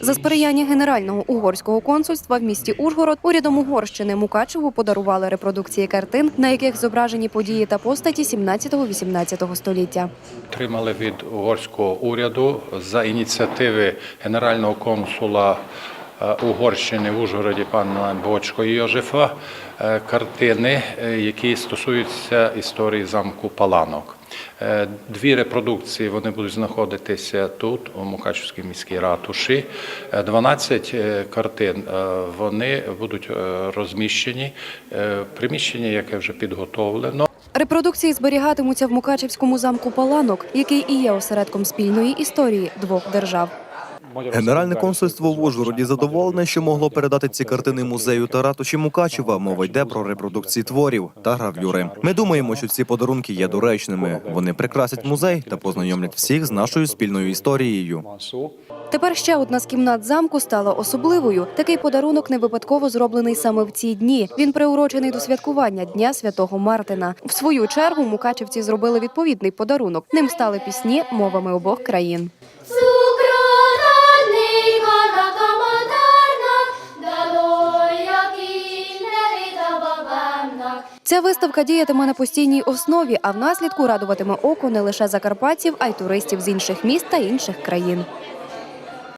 За сприяння генерального угорського консульства в місті Ужгород урядом Угорщини Мукачеву подарували репродукції картин, на яких зображені події та постаті 17-18 століття. Отримали від угорського уряду за ініціативи генерального консула е, Угорщини в Ужгороді пана Бочко Йожефа е, картини, е, які стосуються історії замку Паланок. Е, Дві репродукції вони будуть знаходитися тут, у Мукачівській міській ратуші. Е, 12 е, картин е, вони будуть розміщені Приміщення, яке вже підготовлено. Репродукції зберігатимуться в Мукачевському замку Паланок, який і є осередком спільної історії двох держав. Генеральне консульство в Ужгороді задоволене, що могло передати ці картини музею та ратуші Мукачева. Мова йде про репродукції творів та гравюри. Ми думаємо, що ці подарунки є доречними. Вони прикрасять музей та познайомлять всіх з нашою спільною історією. Тепер ще одна з кімнат замку стала особливою. Такий подарунок не випадково зроблений саме в ці дні. Він приурочений до святкування Дня Святого Мартина. В свою чергу мукачевці зробили відповідний подарунок. Ним стали пісні мовами обох країн. Ця виставка діятиме на постійній основі, а в наслідку радуватиме око не лише закарпатців, а й туристів з інших міст та інших країн.